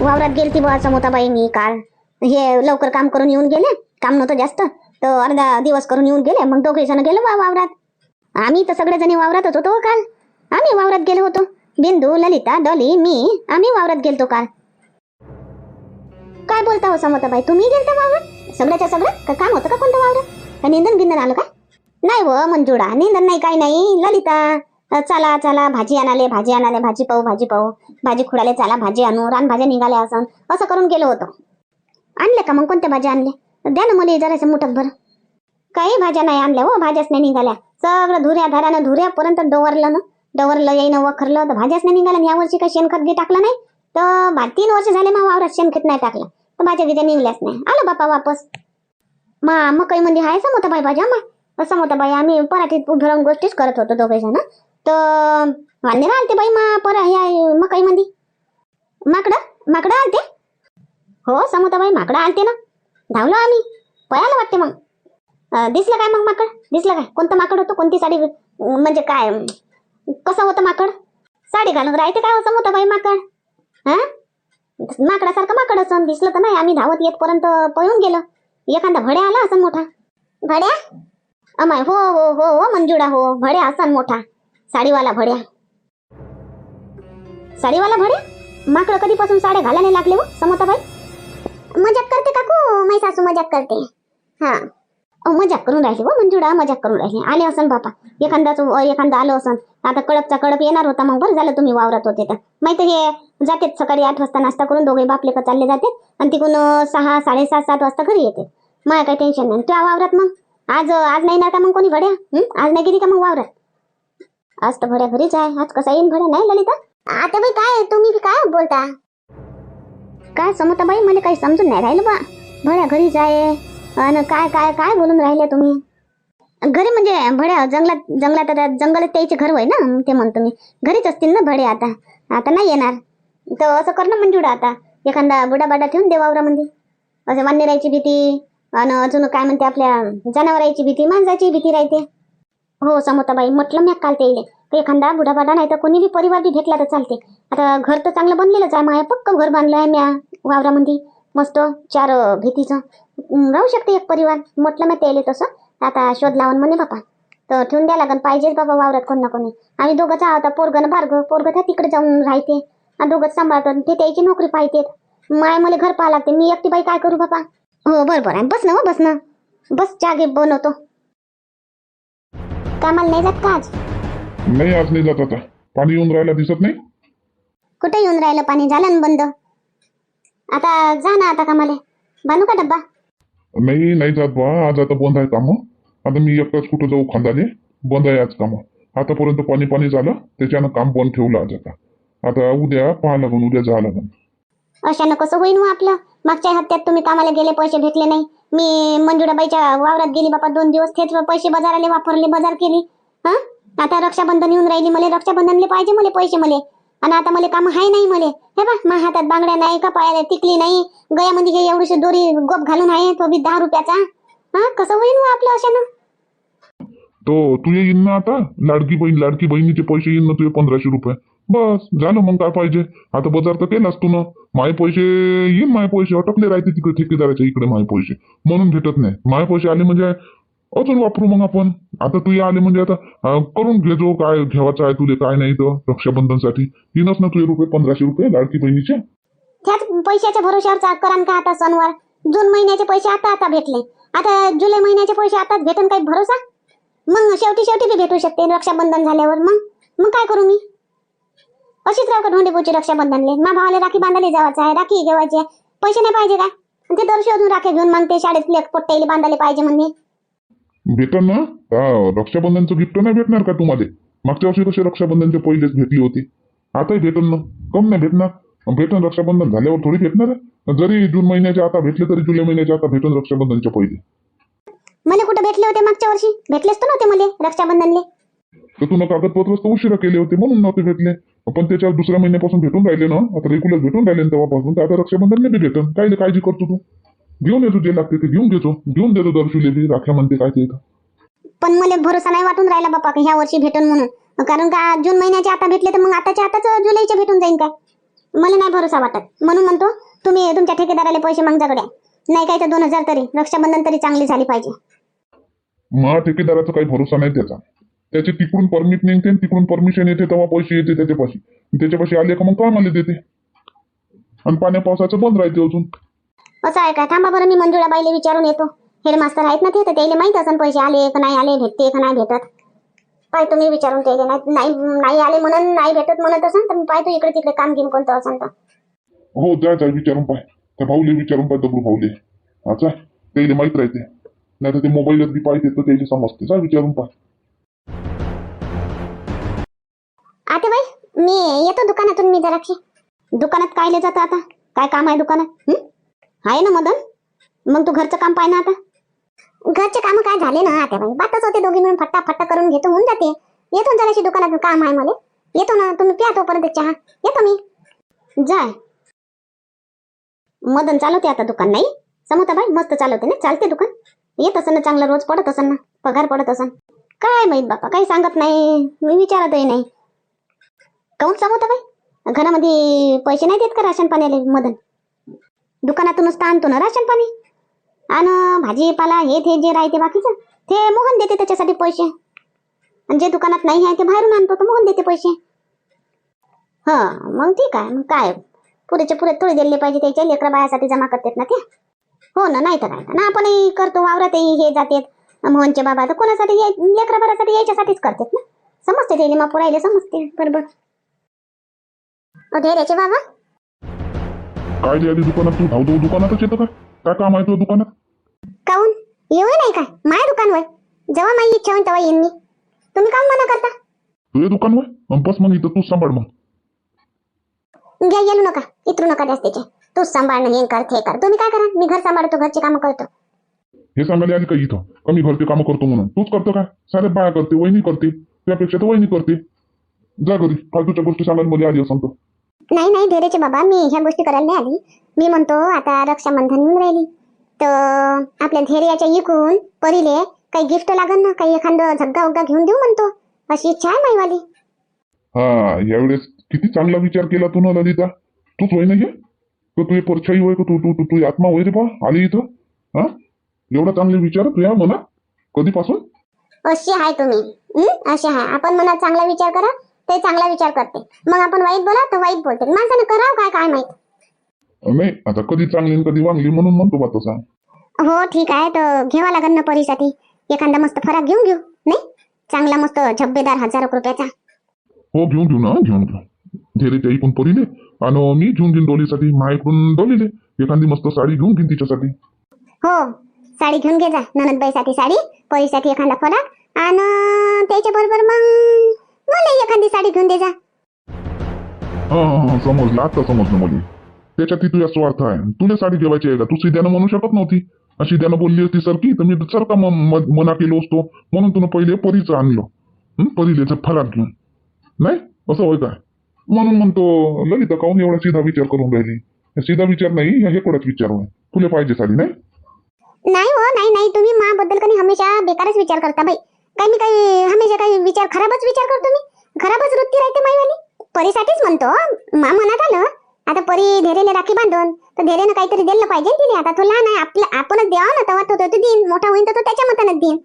वावरात गेलती बुवा समोताबाई मी काल. हे लवकर काम करून येऊन गेले. काम नव्हतं जास्त. तर अर्धा दिवस करून येऊन गेले. मग दोघे जण गेलो बा वावरात. आम्ही तर सगळेजणी वावरातच होतो काल. आम्ही वावरात गेलो होतो. बिंदू ललिता डॉली मी आम्ही वावरात गेलतो काल. काय बोलता हो समोताबाई? तुम्ही गेलता वावरात? सगळ्याच्या सगळं? का काम होतं का कोणतं वावरात? का निंदन गिंदन आलं का? नाही व मंजुळा. निंदन नाही काही नाही. ललिता. चला चला भाजी आणाले भाजी आणाले भाजी पाहू भाजी पाहू. भाजी खुडाले चला भाजी आणू. रानभाज्या निघाल्या असं असं करून गेलो होतो. आणले का मग कोणत्या भाज्या आणले? द्या ना मला जरासं मुठक भर. काही भाज्या नाही आणल्या हो भाज्याच नाही निघाल्या. सगळं धुऱ्या धाऱ्यानं धुऱ्यापर्यंत डवरलं ना. डवरलं येईनं वखरलं तर भाज्याच नाही निघाल्या. या वर्षी काही शेणखत घे टाकलं नाही. तर तीन वर्ष झाले मग वावरात शेणखत नाही टाकलं. तर भाज्या विद्या निघल्याच नाही. आलो बापा वापस. मा मकई मध्ये म्हणजे आहे समोता बाई भाज्या मा? समोता बाई आम्ही पराठीत उभं राहून गोष्टीच करत होतो दोघे जण तर वांदे राहते बाई मा पर ह्या मकई मंदी माकडं? माकडं आलते? हो समोता बाई माकडं आलते ना. धावलो आम्ही. पळायला वाटते मग. दिसलं काय मग माकड? दिसलं काय? कोणतं माकड होतं? कोणती साडी? म्हणजे काय? कसं होतं माकड? साडी घालून राहते काय असं होतं बाई माकड? हा? माकडासारखं माकड असं दिसलं तर नाही. आम्ही धावत येतपर्यंत पळून गेलो. एखादा भड्या आला असं मोठा. भड्या? अमाय हो हो हो हो मंजुळा हो. भड्या असन मोठा. साडीवाला भड्या साडीवाला भड्या माकड कधीपासून साड्या घालायला लागले हो समोताबाई? मजाक करते काकू माई सासू मजाक करते. हा. अहो मजाक करून राहिली हो मंजुळा मजाक करून राहिली. आले असन बापा. एखादाच एखादा आलो असन. आता कडपचा कडप येणार होता मग बरं झालं तुम्ही वावरत होते तर. माहिती हे जाते सकाळी आठ वाजता नाश्ता करून दोघे बापले का चालले जाते आणि तिकडून सहा साडेसात सात वाजता घरी येते. मला काही टेन्शन नाही. त्या वावरात मग? आज आज नाही ना का मग कोणी भड्या आज नाही गेली का मग वावरात? आज तर भड्या घरीच आहे. आज कसा येईन भड्या नाही ललिता? आता बाई काय तुम्ही बी काय बोलता? काय समता बाई? मला काही समजून नाही राहिलं बा. भड्या घरीच आहे. आणि काय काय काय बोलून राहिले तुम्ही? घरी म्हणजे भड्या जंगलात जंगलात आता जंगलात त्याचे घर होय ना? ते म्हणतो मी घरीच असतील ना भडे आता? आता नाही येणार. तर असं कर ना मंजुडा आता. एखादा बुडाबाडा ठेवून दे वावरामध्ये. असं राहायची भीती आणि अजून काय म्हणते आपल्या जनावरांची भीती माणसाची भीती राहते. हो समोताबाई म्हटलं मी काल ते एखादा बुढाबाडा नाही तर कोणी बी परिवार बी भेटला तर चालते. आता घर तर चांगलं बनलेलंच आहे माया पक्क घर बांधलं आहे म्या वावरामध्ये मस्त चार भीतीचं. राहू शकते एक परिवार. म्हटलं मी त्याले तसं. आता शोध लावून म्हणे बापा. तर ठेवून द्या लागन पाहिजेच बाबा वावरात कोण ना कोणी. आम्ही दोघंच आहोत पोरगं बार्ग. पोरगं त्या तिकडे जाऊन राहते. आणि दोघंच सांभाळतात ते त्याची नोकरी पाहिजे माय मला घर पाहा लागते. मी एकटी बाई काय करू बाबा हो बरोबर आहे. बस ना हो बस ना. बस जागे बनवतो. कामाला नाही जात का आज? नाही आज नाही जात आता. पाणी येऊन राहायला दिसत नाही. कुठे येऊन राहिलं? पाणी झालं ना बंद. आता जा ना आता कामाला. बांधू का डब्बा? नाही नाही जात बा. आज आता बंद आहे काम. आता मी एकटाच कुठं जाऊ खांदाले? बंद आहे आज काम. आतापर्यंत पाणी पाणी झालं. त्याच्यानं काम बंद ठेवलं आज आता. आता उद्या पाहा लागून उद्या जा लागून. अशानं कसं होईन हो आपलं? मागच्या हत्यात तुम्ही कामाला गेले पैसे भेटले नाही. मी मंजुळाबाईच्या वावरात गेली बापा दोन दिवस थेट पैसे बाजाराले वापरले बाजार केली. हा? आता रक्षाबंधन येऊन राहिली मला रक्षाबंधनले पाहिजे मला पैसे मले. आणि आता मला काम हाय नाही मले. हे बा मा हातात बांगड्या नाही का पायाला टिकली नाही. गयामध्ये हे एवढीशी दोरी गोप घालून आहे तो बी दहा रुपयाचा. हा? कसं होईन हो आपलं अशानं? तो तू येईन ना आता? लाडकी बहीण लाडकी बहिणीचे पैसे येईन ना तुझे पंधराशे रुपये? बस झालं मग काय पाहिजे? आता बाजार तर केलास तू ना. माय पैसे येईन माय पैसे. अटकले राहते तिकडे ठेकेदाराच्या इकडे माय पैसे. म्हणून भेटत नाही. माय पैसे आले म्हणजे अजून वापरू मग आपण. आता तू आले म्हणजे आता करून घे जो काय घ्यावाचं आहे तुले काय नाही तर रक्षाबंधनसाठी. येईनच ना तुझे रुपये पंधराशे रुपये लाडकी बहिणीचे. त्याच पैशाच्या भरोश्यावर चा- करान का आता सणवार. जून महिन्याचे पैसे आता आता भेटले. आता जुलै महिन्याचे पैसे आताच भेटन काही भरोसा? मग शेवटी शेवटी बी भेटू शकते रक्षाबंधन झाल्यावर. मग मग काय करू मी? अशीच राहू का ढोंडीपूची रक्षाबंधनले मा भावाला राखी बांधायला जावायचं आहे. राखी घेवायची आहे. पैसे नाही पाहिजे का? ते दर्शी अजून राखे घेऊन मागते शाळेतले पोट्टाईले बांधायला पाहिजे म्हणणे. भेटन ना? हा, रक्षाबंधनचं गिफ्ट नाही भेटणार का तुम्हाला? मागच्या वर्षी कसे रक्षाबंधनचे पहिलेच भेटली होती. आताही भेटन ना? कम नाही भेटणार. भेटन रक्षाबंधन झाल्यावर थोडी भेटणार आहे. जरी जून महिन्याच्या आता भेटले तरी जुलै महिन्याच्या आता भेटन रक्षाबंधनच्या पहिले. मला कुठं भेटले होते मागच्या वर्षी? भेटलेच तर नव्हते मला रक्षाबंधनले. तर तुला कागदपत्र तर उशिरा केले होते म्हणून नव्हते भेटले. पण त्याच्या दुसऱ्या महिन्यापासून भेटून राहिले ना आता रेग्युलर भेटून राहिले ना तेव्हापासून तर आता रक्षाबंधनले बी भेटन? काय काळजी करतो तू? घेऊन येतो जे लागते ते घेऊन घेतो घेऊन देतो दर्शुले बी राख्या म्हणते काय ते. पण मला भरोसा नाही वाटून राहिला बापा ह्या वर्षी भेटून म्हणून. कारण का जून महिन्याचे आता भेटले तर मग आताच्या आताच जुलैचे भेटून जाईन काय मला नाही भरोसा वाटत. म्हणून म्हणतो तुम्ही तुमच्या ठेकेदाराला पैसे मागजा गड्या नाही काय तर दोन हजार तरी रक्षाबंधन तरी चांगली झाली पाहिजे. मग ठेकेदाराचा काही भरोसा नाही त्याचा. त्याचे तिकडून परमिट निघते तिकडून परमिशन येते तेव्हा पैसे येते त्याच्यापाशी. त्याच्यापाशी आले का मग तो आम्हाला देते. आणि पाण्या पावसाचं बंद राहते अजून. असं आहे का? थांबा बरं मी मंजुळाबाईला विचारून येतो. हेडमास्तर आहेत ना ते? तर त्याला माहीत असेल पैसे आले का नाही आले भेटते का नाही भेटत. पाय तुम्ही विचारून त्याला नाही नाही नाही आले म्हणून नाही भेटत म्हणत असेल तर मी पाहतो इकडे तिकडे काम घेऊन कोणतं असेल तर. हो जा जा विचारून पाय त्या भाऊले विचारून पाय दगडू भाऊले. अच्छा त्याला माहीत राहते. नाही तर ते मोबाईलात बी पाहिजे तर त्याची समजते. जा विचारून पाय आता बाई मी येतो दुकानातून मी जराक्षी दुकानात काय ले जातं आता? काय काम आहे दुकानात? आहे ना मदन? मग तू घरचं काम पाय ना आता. घरचे काम काय झाले ना आता बाई? बातच होते दोघी मिळून फट्टा फट्टा करून घेतो होऊन जाते. येतो ना जराशी दुकानात काम आहे मला. येतो ना तुम्ही प्या तोपर्यंत चहा. येतो मी. जाय. मदन चालवते आता दुकान नाही? समोता बाई मस्त चालवते ना? चालते दुकान? येत असं ना चांगलं रोज पडत असन ना? पगार पडत असन. काय माहीत बापा काही सांगत नाही. मी विचारतही नाही. काऊन सांगू बाई घरामध्ये पैसे नाही देत का राशन पाण्याला मदन? दुकानातूनच तर आणतो ना राशन पाणी? आणि भाजीपाला हे ते जे राहते बाकीचं ते मोहन देते त्याच्यासाठी पैसे. आणि जे दुकानात नाही आहे ते बाहेरून आणतो तर मोहन देते पैसे. हा मग ठीक आहे मग काय? पुरेचे पुरे थोडे दिले पाहिजे त्याच्या लेकरा बायासाठी जमा करतात ना ते हो ना नाही तर ना आपणही करतो वावरातही हे जातात. मोहनचे बाबा तर कोणासाठी लेकरा बारासाठी यायच्यासाठीच करतात ना. समजते ते मग पुरायला समजते. बरोबर. धैर्याचे बाबा काय आली दुकानात तू? धाव धाव दुकानातच येतं का? काय काम आहे तुझं दुकानात? काऊन? येऊ नाही काय माझ्या दुकानवर. जेव्हा माझी इच्छा होईल तेव्हा येईन मी. तुम्ही काऊन मना करता. तुझ्या दुकानवर? मग बस मग इथं तूच सांभाळ मग. घ्या येऊ नका. इतरू नका जास्तीचे. तूच सांभाळणं हे कर ते कर. तुम्ही काय करा? मी घर सांभाळतो घरची कामं करतो. हे सांगायला आली का इथं? कमी घरचे कामं करतो म्हणून? तूच करतो काय सारे बाया करते वहिनी करते. त्यापेक्षा तर वहिनी करते. जा घरी. फालतूच्या गोष्टी सांगायला मध्ये आली असं नाही नाही धैर्याचे बाबा मी ह्या गोष्टी करायला नाही आली. मी म्हणतो आता रक्षाबंधन येऊन राहिली. तर आपल्या धैर्याच्या इकून परीले काही गिफ्ट लागन ना काही एखादं झग्गा उग्गा घेऊन देऊ म्हणतो. अशी इच्छा आहे माईवाली. हा यावेळेस किती चांगला विचार केला तू ना ललिता. तूच होय ना हे? तर तुझी परछाई होय का तू तू तू तुझी आत्मा होय रे बा आली इथं? हा? एवढा चांगले विचार तुझ्या मनात कधीपासून? अशी आहे तुम्ही? अशी आहे. आपण मनात चांगला विचार करा ते चांगला विचार करते. मग आपण वाईट बोला तर वाईट बोलते. माणसानं करावं काय काय माहीत? नाही आता कधी चांगली आणि कधी वांगली म्हणून म्हणतो बा तसा. हो ठीक आहे. तर घ्यावा लागेल ना परीसाठी. एखादा मस्त फराक घेऊन घेऊ नाही? चांगला मस्त झब्बेदार हजार एक रुपयाचा. हो घेऊन घेऊ ना घेऊन घेऊ. धीरेच्या इकून परीले आणि मी घेऊन घेईन डोलीसाठी मायकडून डोलीले एखादी मस्त साडी घेऊन घेईन तिच्यासाठी. हो साडी घेऊन घे जा. ननदबाईसाठी साडी परीसाठी एखादा फराक आणि त्याच्या बरोबर मग मला एखादी साडी घेऊन दे जा. हा हा हा समजलं. आता समजलं मुली. त्याच्यात ती तुझ्या स्वार्थ आहे. तुला साडी घेवायची आहे का? तू सिद्यानं म्हणू शकत नव्हती. अशी त्यानं बोलली असती सरकी तर मी सरका म- म- मना केलो असतो? म्हणून तुला पहिले परीचं आणलं. हं? परीलेचं फराक घेऊन. नाही? असं होय काय? म्हणून म्हणतो ललिता काहून एवढा सीधा विचार करून राहिली? सीधा विचार नाही हे कोणाच विचार होय. तुला पाहिजे साडी नाही? नाही हो नाही नाही. तुम्ही माबद्दल काही हमेशा बेकारच विचार करता बाई. काही मी काही हमेशा काही विचार खराबच विचार करतो मी. खराबच वृत्ती राहते माईवाली. परीसाठीच म्हणतो मा मनात आलं आता परी धैर्याला राखी बांधून तर धैर्यानं काहीतरी दिलं पाहिजे तिने. आता तो लहान आहे आपलं आपणच द्यावा ना तेव्हा तो तो देईन. मोठा होईन तर तो त्याच्या मतानच देईन.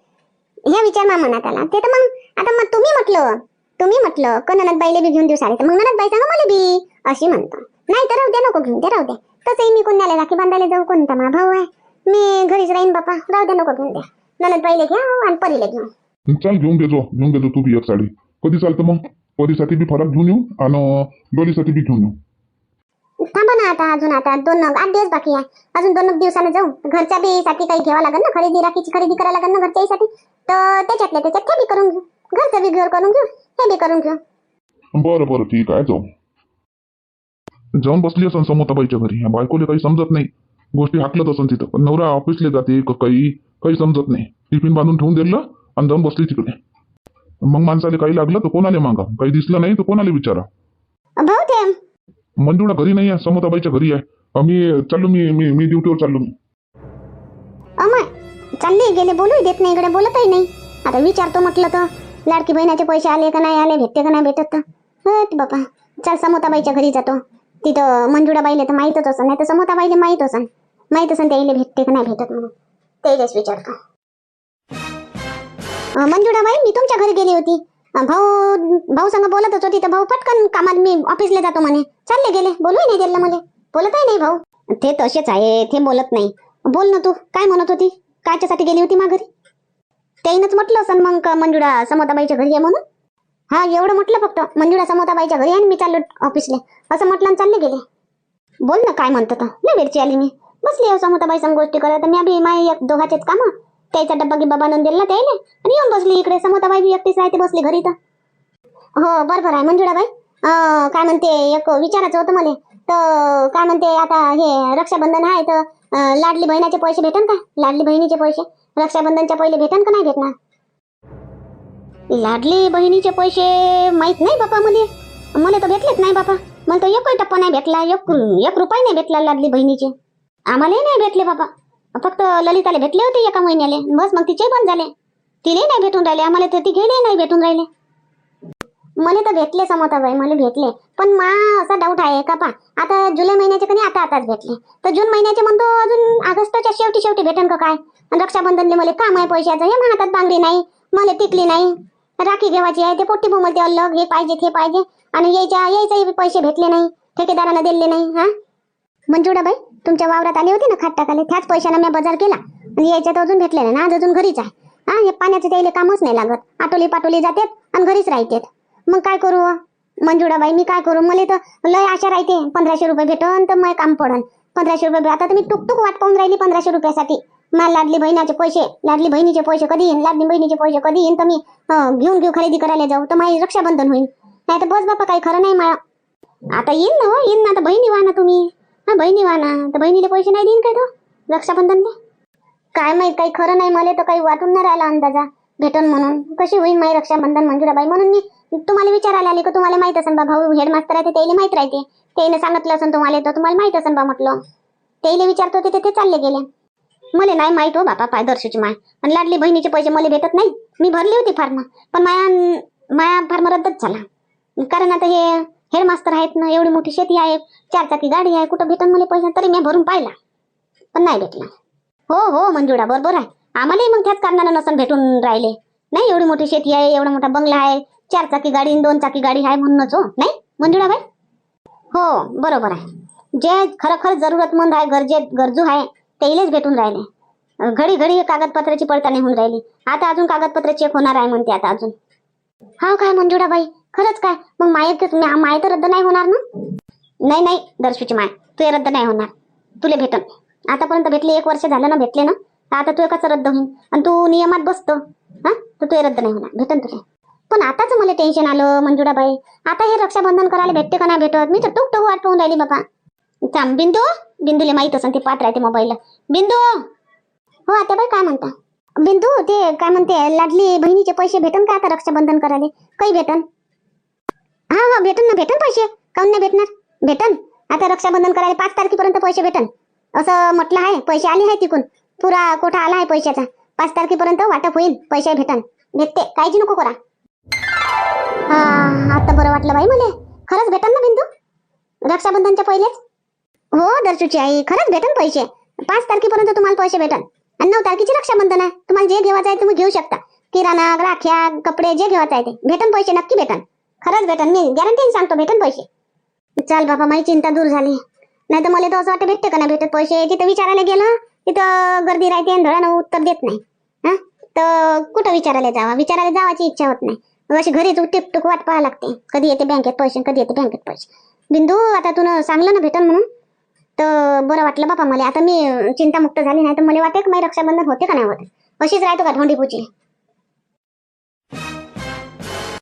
ह्या विचार मा मनात आला. ते तर मग आता मग तुम्ही म्हटलं तुम्ही म्हटलं का ननद बाईले बी घेऊन देऊ सारे. तर मग ननद बाई सांगा मला बी अशी म्हणतो. नाही तर राहू द्या नको घेऊन द्या राहू द्या. तसंही मी कोणाला राखी बांधायला जाऊ कोणता मा भाऊ आहे. मी घरीच राहीन बापा. राहू द्या नको घेऊन द्या. ननद बाईले घ्या हो, आणि परीले घेऊन. चल घेऊन देजो घेऊन देजो तू बी एक साडी कधी चालतं मग परीसाठी बी फराक घेऊन येऊ आणि डोलीसाठी बी घेऊन येऊ थांबा ना आता अजून आता दोन आठ दिवस बाकी आहे अजून दोन दिवसानं जाऊ घरच्या बी साठी काही घ्यावं लागेल ना खरेदी राखीची खरेदी करायला लागेल ना घरच्यासाठी तर त्याच्यातल्या त्याच्यात ते बी करून घेऊ घरचं बी घर करून घेऊ हे बी करून घेऊ बरं बरं ठीक आहे जाऊ जाऊन बसली असन समोताबाईच्या घरी ह्या बायकोले काही समजत नाही गोष्टी हाकलत असन तिथं पण नवरा ऑफिसले जाते का काही काही समजत नाही टिफ़िन बांधून ठेवून दिलं आणि जाऊन बसली तिकडे मग माणसाला काही लागलं तर कोणाला मागा काही दिसलं नाही तर कोणाला विचारा भाऊ ते मंजुळा घरी नाही आहे समोताबाईच्या घरी आहे मी चाललो मी मी मी ड्युटीवर चाललो मी अमय चालले गेले बोलू देत नाही इकडे बोलतही नाही आता विचारतो म्हटलं तर लाडकी बहिणाचे पैसे आले का नाही आले भेटते का नाही भेटत तर हट बापा चल समोताबाईच्या घरी जातो तिथं मंजुळाबाईले तर माहीतच असं नाही तर समोताबाईले माहीत माहीत भेटते का नाही भेटत म्हणून विचारतो मंजुळाबाई मी तुमच्या घरी गेली होती. भाऊ भाऊ संग बोलतच होती तर भाऊ पटकन कामात मी ऑफिसला जातो म्हणे. चालले गेले. बोलूही नाही गेलं मला. बोलत आहे नाही भाऊ. ते तसेच आहे. ते बोलत नाही. बोल ना तू. काय म्हणत होती? कायच्यासाठी गेली होती माघारी त्याईनच म्हटलं असं मग का मंजुळा समोताबाईच्या घरी आहे म्हणून. हा एवढं म्हटलं फक्त. मंजुळा समोताबाईच्या घरी आहे आणि मी चाललो ऑफिसला असं म्हटलं आणि चालले गेले. बोल ना काय म्हणतो तर लय वेळची आली मी. बसली हो समोताबाई संग गोष्टी करत मी अभि माय एक दोघाचेच कामं. त्याचा डब्बा गिब्बा बांधून दिला त्याने आणि येऊन बसली इकडे. समोताबाई बी एकटीच राहते बसली घरी तर हो बरोबर आहे. मंजुळाबाई अं, काय म्हणते एक विचारायचं होतं मला. तर काय म्हणते आता हे रक्षाबंधन आहे तर लाडली बहिणाचे पैसे भेटन का? लाडली बहिणीचे पैसे. रक्षाबंधनच्या पहिले भेटन का नाही भेटणार? लाडली बहिणीचे पैसे माहीत नाही बापा मध्ये मला तर भेटलेच नाही बापा. मला तर एकही टप्पा नाही भेटला. एक एक रुपया नाही भेटला लाडली बहिणीचे. आम्हालाही नाही भेटले बाबा फक्त ललिताले भेटले होते एका महिन्याले. बस मग तिचे बंद झाले. तिने नाही भेटून राहिले. आम्हाला तर तिघेले नाही भेटून राहिले. मला तर भेटले समोताबाई मला भेटले. पण मा असा डाऊट आहे का पा आता जुलै महिन्याचे कधी आता आताच भेटले? तर जून महिन्याचे म्हणतो अजून ऑगस्टच्या शेवटी शेवटी भेटन का काय? रक्षाबंधनले मला काम आहे पैशाचं हे हातात बांगडी नाही मला टिकली नाही. राखी घेवायची आहे ते पोट्टी बोमलते अलग हे पाहिजे ते पाहिजे. आणि यायच्या यायचे पैसे भेटले नाही. ठेकेदारांना दिले नाही हा? मंजुळाबाई तुमच्या वावरात आले होते ना खाट टाकाले त्याच पैशाला मी बाजार केला. आणि याच्यात अजून भेटले ना आज अजून घरीच आहे. हा हे पाण्याचं त्याला कामच नाही लागत. आटोली पाटोली जातात आणि घरीच राहतात. मग काय करू व? मंजुळाबाई मी काय करू? मला तर लय आशा राहते. पंधराशे रुपये भेटन तर मग काम पडन. पंधराशे रुपये आता तर मी टुकटुक वाट पाहून राहिली पंधराशे रुपयासाठी. मला लाडली बहिणाचे पैसे. लाडली बहिणीचे पैसे कधी येईन? लाडली बहिणीचे पैसे कधी येईन? तर मी घेऊन घेऊ खरेदी करायला जाऊ. तर माझी रक्षाबंधन होईल. नाही तर बस बापा काही खरं नाही मला. आता येईन ना हो येईन ना. आता बहिणी व्हा ना तुम्ही. हा बहिणी वाना ना. तर बहिणीला पैसे नाही देईन काय तो? रक्षाबंधनले? काय माहीत काही खरं नाही मला तर काही वाटून नाही राहिला अंदाजा. भेटन म्हणून. कशी होईल माई रक्षाबंधन मंजुराबाई? म्हणून मी तुम्हाला विचारायला आले का तुम्हाला माहीत असेल बा भाऊ हेडमास्तर आहे ते त्याला माहीत राहते. त्याने सांगितलं असेल तुम्हाला तर तुम्हाला माहीत असेल बा म्हटलं. त्याला विचारत होते ते चालले गेले. मला नाही माहीत हो बापा पायदर्शीची माय. आणि लाडली बहिणीचे पैसे मला भेटत नाही. मी भरली होती फार्म. पण माया माया फार्म रद्दच झाला. कारण आता हे हेडमास्तर आहेत ना एवढी मोठी शेती आहे चार चाकी गाडी आहे कुठं भेटन मला पैसे तरी मी भरून पाहिला. पण नाही भेटला. हो हो मंजुळा बरोबर आहे. आम्हालाही मग त्याच कारणानं नसन भेटून राहिले. नाही एवढी मोठी शेती आहे एवढा मोठा बंगला आहे चार चाकी गाडी दोन चाकी गाडी आहे म्हणूनच हो. नाही मंजुडा भाई हो बरोबर आहे. जे खरोखर जरूरतमंद आहे गरजे गरजू आहे त्यालाच भेटून राहिले. घडी घडी कागदपत्राची पडताळणी होऊन राहिली. आता अजून कागदपत्र चेक होणार आहे म्हणते आता अजून. हा काय मंजुळा बाई खरंच काय? मग माय माय तर रद्द नाही होणार ना? नाही नाही दर्शूची माय. तू रद्द नाही होणार. तुले भेटन. आतापर्यंत भेटले एक वर्ष झालं ना भेटले ना? आता तू कसं रद्द होईल आणि तू नियमात बसतो. हा? तर तू रद्द नाही होणार. भेटन तुला. पण आताच मला टेन्शन आलं मंजुळाबाई. आता हे रक्षाबंधन करायला भेटते का नाही भेटत? मी तर टुक टुक वाट पाहून राहिली बाबा थांब बिंदू? बिंदूले माहीत असेल ते पात राहते मोबाईलला बिंदू? हो आता बाई काय म्हणता? बिंदू ते काय म्हणते लाडली बहिणीचे पैसे भेटन का आता रक्षाबंधन करायला? काही भेटन. हा हा भेटन ना भेटन पैसे. काऊन नाही भेटणार? भेटन. आता रक्षाबंधन करायला पाच तारखेपर्यंत पैसे भेटन. असं म्हटलं आहे पैसे आले आहे तिकून. पुरा कोठा आला आहे पैशाचा. पाच तारखेपर्यंत वाटप होईल पैसे भेटन. भेटते. काळजी नको करा. हा आता बरं वाटलं बाई मला. खरंच भेटन ना बिंदू? रक्षाबंधनच्या पहिलेच? हो दर्शूची आई खरंच भेटन पैसे. पाच तारखेपर्यंत तुम्हाला पैसे भेटन. आणि नऊ तारखेची रक्षाबंधन आहे. तुम्हाला जे घेवायचं आहे तुम्ही घेऊ शकता. किराणा राख्या कपडे जे घेवायचं आहे ते. भेटन पैसे नक्की भेटन. खरंच भेटन मी गॅरंटीने सांगतो भेटन पैसे. चाल बाबा माझी चिंता दूर झाली. नाही तर मला तर असं वाटतं भेटते का नाही भेटत पैसे? तिथं विचारायला गेलं तिथं गर्दी राहते आणि धडानं उत्तर देत नाही. हा? तर कुठं विचारायला जावा? विचारायला जावाची इच्छा होत नाही. मग अशी घरीच टिकटुक वाट पाहावं लागते. कधी येते बँकेत पैसे कधी येते बँकेत पैसे. बिंदू आता तुला सांगलं ना भेटन म्हणून? तर बरं वाटलं बापा मला. आता मी चिंतामुक्त झाली नाही तर मला वाटते की माझी रक्षाबंधन होते का नाही होते? अशीच राहतो का ढोंडीपूची